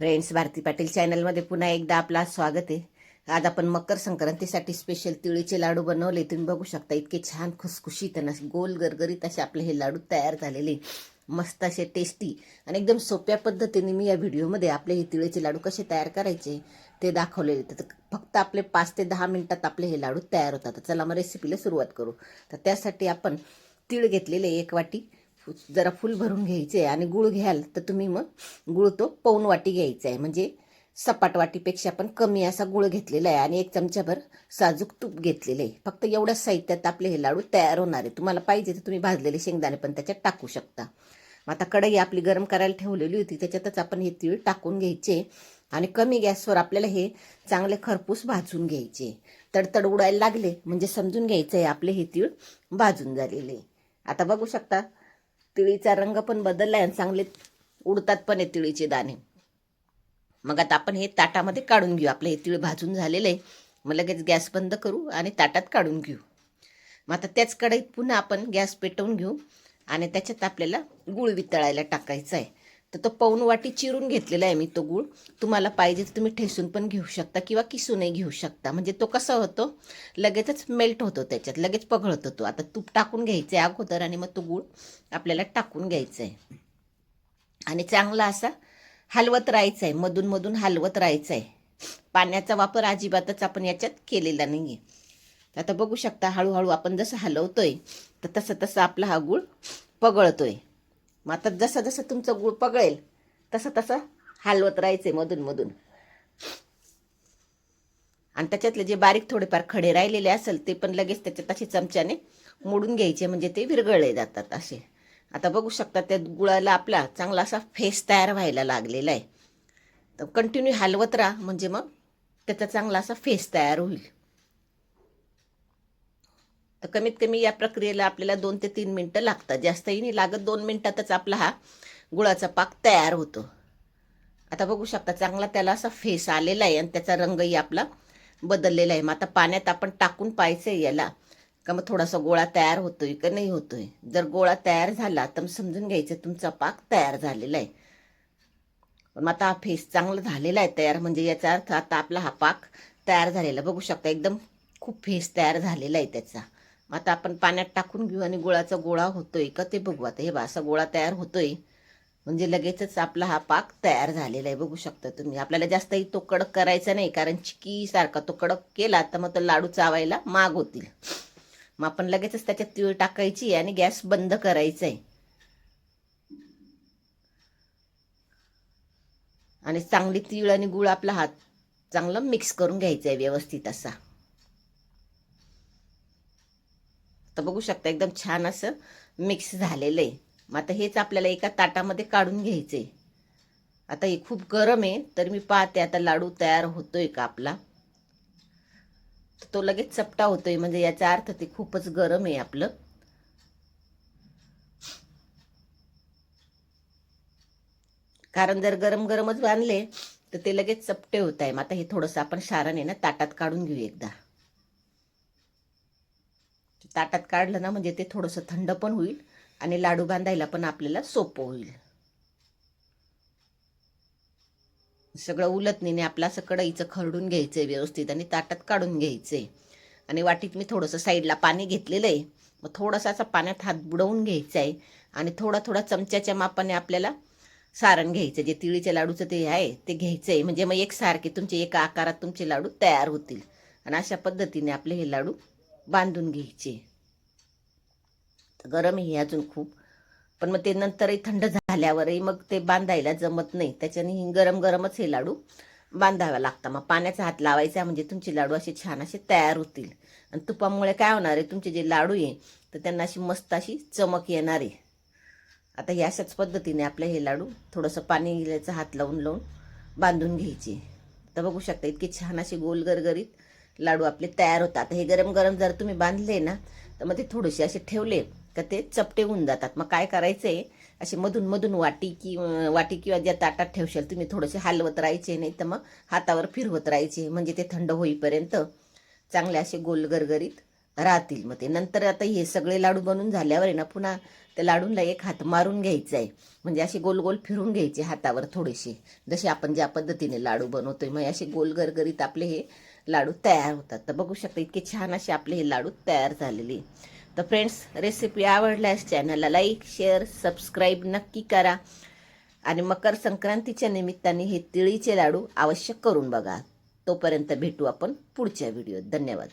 Friends Bharti Patil चॅनलमध्ये पुन्हा एकदा आपला स्वागत आहे. आज आपण मकर संक्रांतीसाठी स्पेशल तिळीचे लाडू बनवले. तुम्ही बघू शकता इतके छान खुसखुशीत आणि गोल गरगरीत असे आपले हे लाडू तयार झालेले. मस्त असे टेस्टी आणि एकदम सोप्या पद्धतीने मी या व्हिडिओमध्ये आपले हे तिळीचे लाडू कसे तयार करायचे ते दाखवलेले. तर फक्त आपले पाच ते दहा मिनटात आपले हे लाडू तयार होतात. चला मग रेसिपीला सुरुवात करू. तर त्यासाठी आपण तीळ घेतलेले एक वाटी. जरा फुल भरून घ्यायचे आणि गुळ घ्याल तर तुम्ही मग गुळ तो पौन वाटी घ्यायचा आहे म्हणजे सपाट वाटीपेक्षा पण कमी असा गुळ घेतलेला आहे आणि एक चमचाभर साजूक तूप घेतलेलं आहे फक्त एवढ्याच साहित्यात आपले हे लाडू तयार होणार आहे तुम्हाला पाहिजे तर तुम्ही भाजलेले शेंगदाणे पण त्याच्यात टाकू शकता. मग आता कढई आपली गरम करायला ठेवलेली होती त्याच्यातच आपण हे तीळ टाकून घ्यायचे आणि कमी गॅसवर आपल्याला हे चांगले खरपूस भाजून घ्यायचे. तडतड उडायला लागले म्हणजे समजून घ्यायचं आहे आपले हे तीळ भाजून झालेले. आता बघू शकता तिळीचा रंग पण बदलला आहे आणि चांगले उडतात पण आहे तिळीचे दाणे. मग आता आपण हे ताटामध्ये काढून घेऊ. आपलं हे तिळ भाजून झालेलं आहे. मग लगेच गॅस बंद करू आणि ताटात काढून घेऊ. मग आता त्याच कढईत पुन्हा आपण गॅस पेटवून घेऊ आणि त्याच्यात आपल्याला गुळ वितळायला टाकायचा आहे. तर तो पाऊन वाटी चिरून घेतलेला आहे मी तो गुळ. तुम्हाला पाहिजे तर तुम्ही ठेसून पण घेऊ शकता किंवा किसूनही घेऊ शकता. म्हणजे तो कसा होतो? लगेचच मेल्ट होतो त्याच्यात. लगेच पघळत होतो आता तूप टाकून घ्यायचं आहे अगोदर आणि मग तो गुळ आपल्याला टाकून घ्यायचा आहे आणि चांगला असा हलवत राहायचं आहे मधून मधून हलवत राहायचं आहे पाण्याचा वापर अजिबातच आपण याच्यात केलेला नाही आहे आता बघू शकता हळूहळू आपण जसं हलवतोय तर तसं तसं आपला हा गुळ पगळतोय. मग आता जसं जसं तुमचं गुळ पगळेल तसं तसं हलवत राहायचे मधून मधून. आणि त्याच्यातले जे बारीक थोडेफार खडे राहिलेले असेल ते पण लगेच त्याच्यात असे चमच्याने मोडून घ्यायचे म्हणजे ते विरघळले जातात असे. आता बघू शकता त्या गुळाला आपला चांगला असा फेस तयार व्हायला लागलेला आहे. तर कंटिन्यू हलवत राहा म्हणजे मग त्याचा चांगला असा फेस तयार होईल. तर कमीत कमी या प्रक्रियेला आपल्याला दोन ते तीन मिनटं लागतात. जास्तही नाही लागत. दोन मिनटातच आपला हा गुळाचा पाक तयार होतो. आता बघू शकता चांगला त्याला असा फेस आलेला आहे आणि त्याचा रंगही आपला बदललेला आहे. मग आता पाण्यात आपण टाकून पाहायचं आहे याला का मग थोडासा गोळा तयार होतोय का नाही होतोय. जर गोळा तयार झाला तर समजून घ्यायचं तुमचा पाक तयार झालेला आहे. पण आता हा फेस चांगला झालेला आहे तयार म्हणजे याचा अर्थ आता आपला हा पाक तयार झालेला बघू शकता एकदम खूप फेस तयार झालेला आहे त्याचा. आता आपण पाण्यात टाकून घेऊ आणि गुळाचा गोळा होतोय का ते बघू आता. हे बा असा गोळा तयार होतोय. म्हणजे लगेचच आपला हा पाक तयार झालेला आहे. बघू शकता तुम्ही. आपल्याला जास्तही तो कडक करायचा नाही कारण चिकी सारखा तो कडक केला तर मग तो लाडू चावायला माग होतील. मग आपण लगेचच त्याच्यात तीळ टाकायची आणि गॅस बंद करायचा आहे आणि चांगली तीळ आणि गुळ आपला हात चांगलं मिक्स करून घ्यायचा आहे व्यवस्थित असा. तर बघू शकता एकदम छान असं मिक्स झालेलं आहे. मग आता हेच आपल्याला एका ताटामध्ये काढून घ्यायचं आहे आता हे खूप गरम आहे तर मी पाहते आता लाडू तयार होतोय का आपला. तो लगेच चपटा होतोय म्हणजे याचा अर्थ ते खूपच गरम आहे आपलं. कारण जर गरम गरमच बांधले तर ते लगेच चपटे होत आहे. मग आता हे थोडंसं आपण शारण आहे ना ताटात काढून घेऊ एकदा. ताटात काढलं ना म्हणजे ते थोडंसं थंड पण होईल आणि लाडू बांधायला पण आपल्याला सोपं होईल. सगळं उलत आपलं असं कढईचं खरडून घ्यायचंय व्यवस्थित आणि ताटात काढून घ्यायचंय. आणि वाटीत मी थोडंसं साईडला पाणी घेतलेलं आहे. मग थोडासा असा पाण्यात हात बुडवून घ्यायचा आहे आणि थोडा थोडा चमच्याच्या मापाने आपल्याला सारण घ्यायचं जे तिळीच्या लाडूचं ते आहे ते घ्यायचं आहे म्हणजे मग एकसारखे तुमचे एका आकारात तुमचे लाडू तयार होतील. आणि अशा पद्धतीने आपले हे लाडू बांधून घ्यायचे. गरम आहे अजून खूप. पण मग ते नंतरही थंड झाल्यावरही मग ते बांधायला जमत नाही. त्याच्याने गरम गरमच हे लाडू बांधावा लागतात मग पाण्याचा हात लावायचा म्हणजे तुमचे लाडू असे छान असे तयार होतील. आणि तुपामुळे काय होणार आहे तुमचे जे लाडू आहे तर त्यांना अशी मस्त अशी चमक येणार आहे. आता हे अशाच पद्धतीने आपले हे लाडू थोडंसं पाणी हात लावून लावून बांधून घ्यायचे. तर बघू शकता इतके छान असे गोल गरगरीत लाडू आपले तयार होतात. हे गरम गरम जर तुम्ही बांधले ना तर मग ते थोडेसे असे ठेवले का ते चपटे होऊन जातात. मग काय करायचं आहे असे मधून मधून वाटी कि वाटी किंवा ज्या ताटात ठेवशाल तुम्ही थोडेसे हलवत राहायचे नाही तर मग हातावर फिरवत राहायचे. म्हणजे ते थंड होईपर्यंत चांगले असे गोल गरगरीत राहतील मग ते. नंतर आता हे सगळे लाडू बनून झाल्यावर आहे ना पुन्हा त्या लाडूंना एक हात मारून घ्यायचा आहे म्हणजे असे गोल गोल फिरून घ्यायचे हातावर थोडेसे. जसे आपण ज्या पद्धतीने लाडू बनवतोय मग असे गोल गरगरीत आपले हे लाडू तयार होतात. तर बघू शकता इतके छान असे आपले हे लाडू तयार झालेले. तर फ्रेंड्स रेसिपी आवडल्यास चॅनलला लाईक शेअर सबस्क्राईब नक्की करा. आणि मकर संक्रांतीच्या निमित्ताने हे तिळीचे लाडू आवश्यक करून बघा. तोपर्यंत भेटू आपण पुढच्या व्हिडिओत धन्यवाद.